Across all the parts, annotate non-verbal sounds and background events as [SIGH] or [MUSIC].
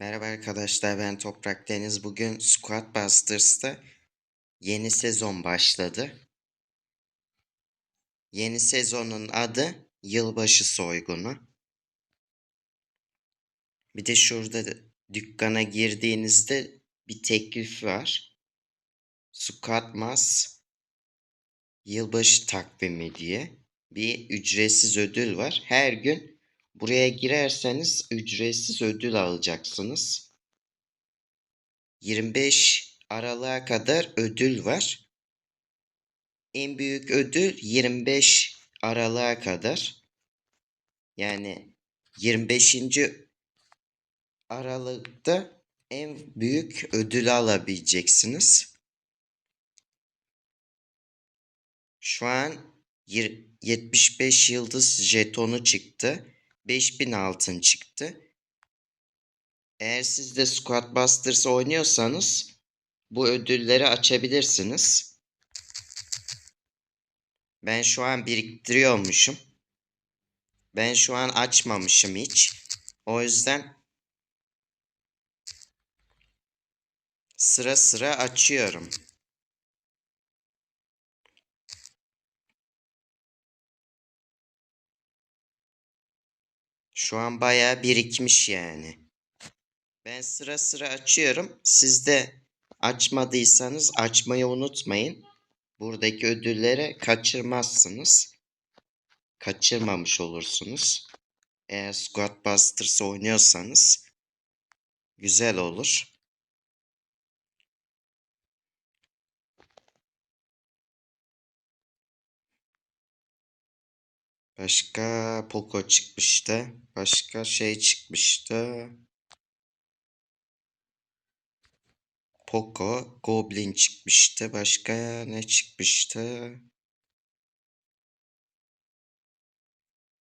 Merhaba arkadaşlar ben Toprak Deniz. Bugün Squad Busters'ta yeni sezon başladı. Yeni sezonun adı Yılbaşı Soygunu. Bir de şurada da dükkana girdiğinizde bir teklif var. Squad Mas Yılbaşı takvimi diye bir ücretsiz ödül var. Her gün Buraya girerseniz ücretsiz ödül alacaksınız. 25 Aralık'a kadar ödül var. En büyük ödül 25 Aralık'a kadar. Yani 25. Aralık'ta en büyük ödülü alabileceksiniz. Şu an 75 yıldız jetonu çıktı. 5000 altın çıktı. Eğer siz de Squad Busters oynuyorsanız bu ödülleri açabilirsiniz. Ben şu an biriktiriyormuşum. Ben şu an açmamışım hiç. O yüzden sıra sıra açıyorum. Şu an bayağı birikmiş yani. Ben sıra sıra açıyorum. Siz de açmadıysanız açmayı unutmayın. Buradaki ödülleri kaçırmazsınız. Kaçırmamış olursunuz. Eğer Squad Busters oynuyorsanız güzel olur. Başka Poco çıkmıştı. Başka şey çıkmıştı. Poco, Goblin çıkmıştı. Başka ne çıkmıştı?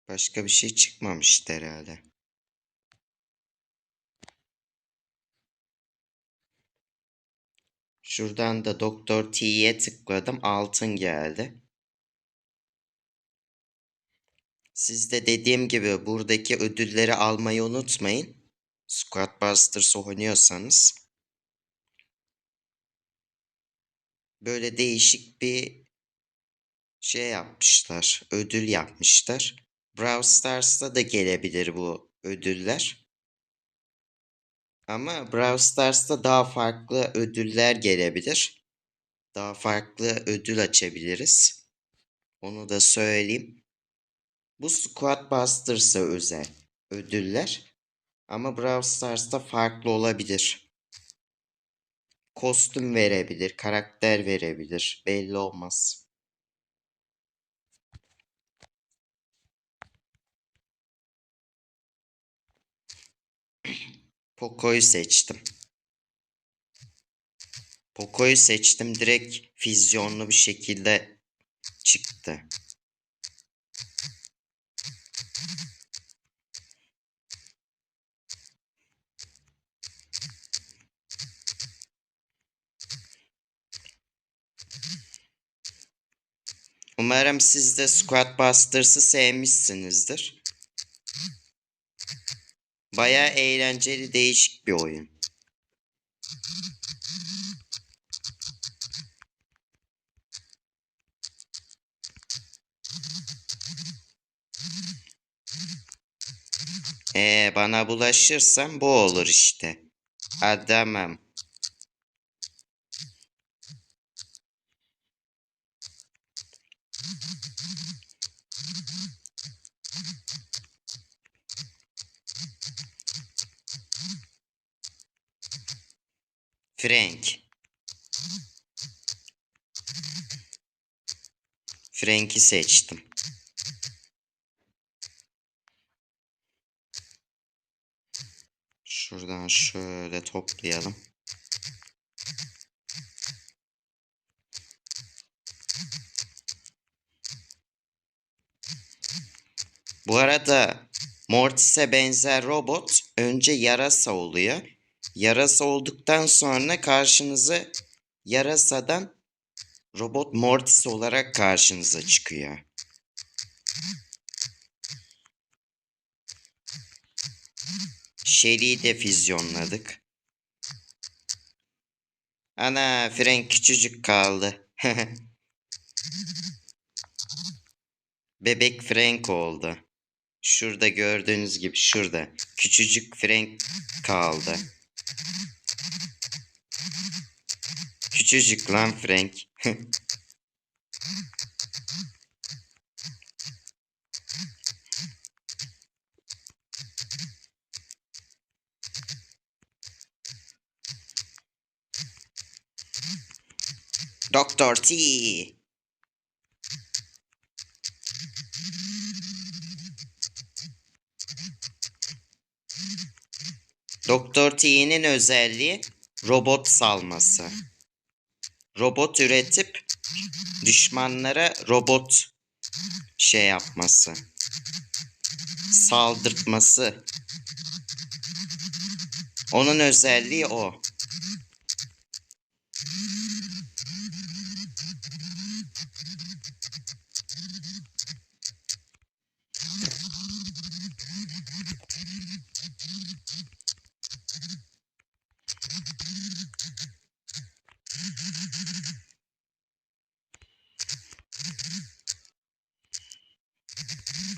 Başka bir şey çıkmamıştı herhalde. Şuradan da Doktor T'ye tıkladım. Altın geldi. Siz de dediğim gibi buradaki ödülleri almayı unutmayın. Squad Busters oynuyorsanız. Böyle değişik bir şey yapmışlar. Ödül yapmışlar. Brawl Stars'ta da gelebilir bu ödüller. Ama Brawl Stars'ta daha farklı ödüller gelebilir. Daha farklı ödül açabiliriz. Onu da söyleyeyim. Bu Squad Busters'a özel ödüller. Ama Brawl Stars'ta farklı olabilir. Kostüm verebilir, karakter verebilir. Belli olmaz. [CLEARS THROAT] Poco'yu seçtim. Poco'yu seçtim. Direkt füzyonlu bir şekilde çıktı. Umarım siz de Squad Busters'ı sevmişsinizdir. Baya eğlenceli değişik bir oyun. Ee, bana bulaşırsan bu olur işte. Adamım. Frank. Frank'i seçtim. Şuradan şöyle toplayalım. Bu arada Mortis'e benzer robot önce yarasa oluyor. Yarasa olduktan sonra karşınıza yarasadan robot Mortis olarak karşınıza çıkıyor. Shelly'i de füzyonladık. Ana Frank küçücük kaldı. [LAUGHS] Bebek Frank oldu. Şurada gördüğünüz gibi şurada. Küçücük Frank kaldı. Küçücük lan Frank. [LAUGHS] Doktor T. Doktor T'nin özelliği robot salması. Robot üretip düşmanlara robot şey yapması. Saldırtması. Onun özelliği o.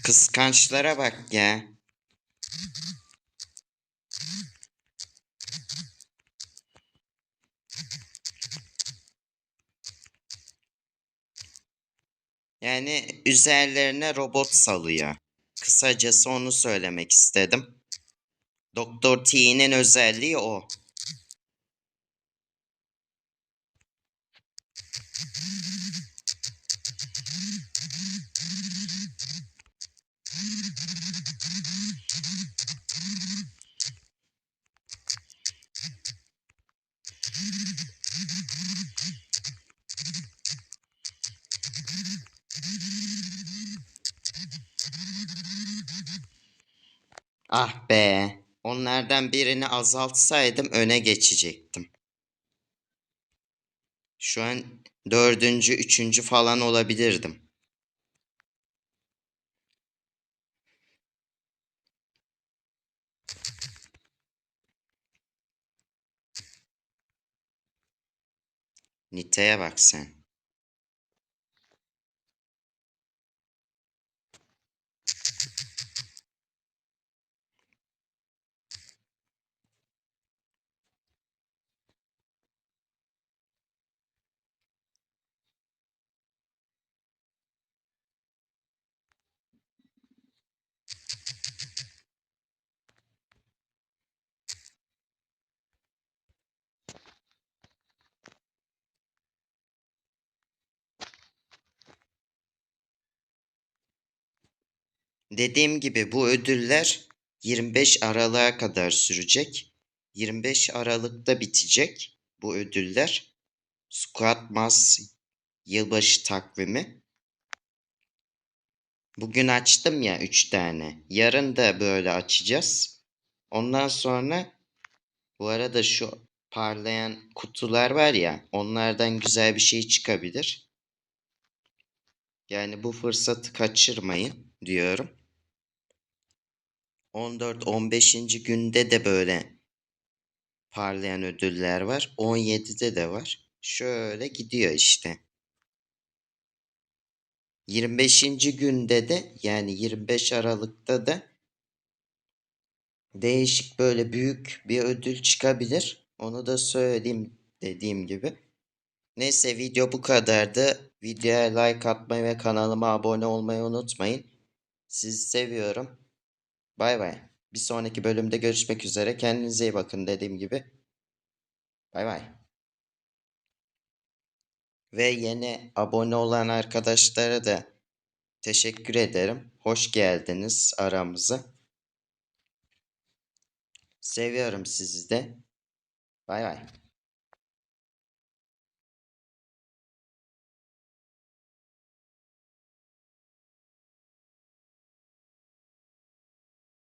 Kıskançlara bak ya. Yani üzerlerine robot salıyor. Kısacası onu söylemek istedim. Doktor T'nin özelliği o. Ah be. Onlardan birini azaltsaydım öne geçecektim. Şu an dördüncü, üçüncü falan olabilirdim. Nita'ya bak sen. Dediğim gibi bu ödüller 25 Aralık'a kadar sürecek. 25 Aralık'ta bitecek bu ödüller. Squad Mass yılbaşı takvimi. Bugün açtım ya 3 tane. Yarın da böyle açacağız. Ondan sonra bu arada şu parlayan kutular var ya onlardan güzel bir şey çıkabilir. Yani bu fırsatı kaçırmayın diyorum. 14-15. günde de böyle parlayan ödüller var. 17'de de var. Şöyle gidiyor işte. 25. günde de yani 25 Aralık'ta da değişik böyle büyük bir ödül çıkabilir. Onu da söyleyeyim dediğim gibi. Neyse video bu kadardı. Videoya like atmayı ve kanalıma abone olmayı unutmayın. Sizi seviyorum. Bay bay. Bir sonraki bölümde görüşmek üzere. Kendinize iyi bakın dediğim gibi. Bay bay. Ve yeni abone olan arkadaşlara da teşekkür ederim. Hoş geldiniz aramıza. Seviyorum sizi de. Bay bay.